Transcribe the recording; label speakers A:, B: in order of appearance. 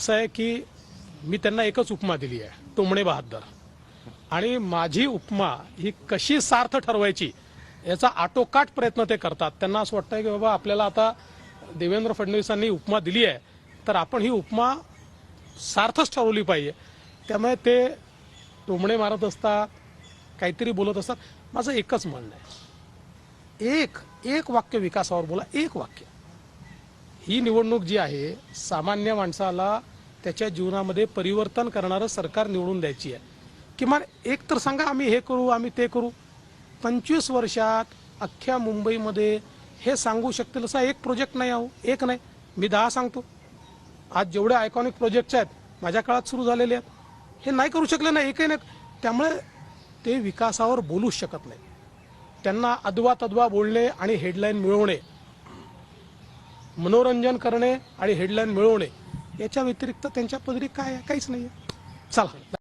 A: असं आहे की मी त्यांना एकच उपमा दिली आहे टोमणे बहादर आणि माझी उपमा ही कशी सार्थ ठरवायची याचा आटोकाट प्रयत्न ते करतात. त्यांना असं वाटतं की बाबा आपल्याला आता देवेंद्र फडणवीसांनी उपमा दिली आहे तर आपण ही उपमा सार्थच ठरवली पाहिजे. त्यामुळे ते टोमणे मारत असतात काहीतरी बोलत असतात माझं एकच म्हणणं आहे. एक एक वाक्य विकासावर बोला एक वाक्य. ही निवडणूक जी आहे सामान्य माणसाला त्याच्या जीवनामध्ये परिवर्तन करणारं सरकार निवडून द्यायची आहे. किमान एक तर सांगा आम्ही हे करू आम्ही ते करू. पंचवीस वर्षात अख्ख्या मुंबईमध्ये हे सांगू शकतील असा एक प्रोजेक्ट नाही आहो एक नाही. मी दहा सांगतो. आज जेवढे आयकॉनिक प्रोजेक्ट्स आहेत माझ्या काळात सुरू झालेले आहेत. हे नाही करू शकले नाही एकही नाही त्यामुळे ते विकासावर बोलूच शकत नाही त्यांना अदवा तद्वा बोलणे आणि हेडलाईन मिळवणे मनोरंजन करणे आणि हेडलाईन मिळवणे याच्या व्यतिरिक्त त्यांच्या पदरी काय आहे? काहीच नाही आहे चला.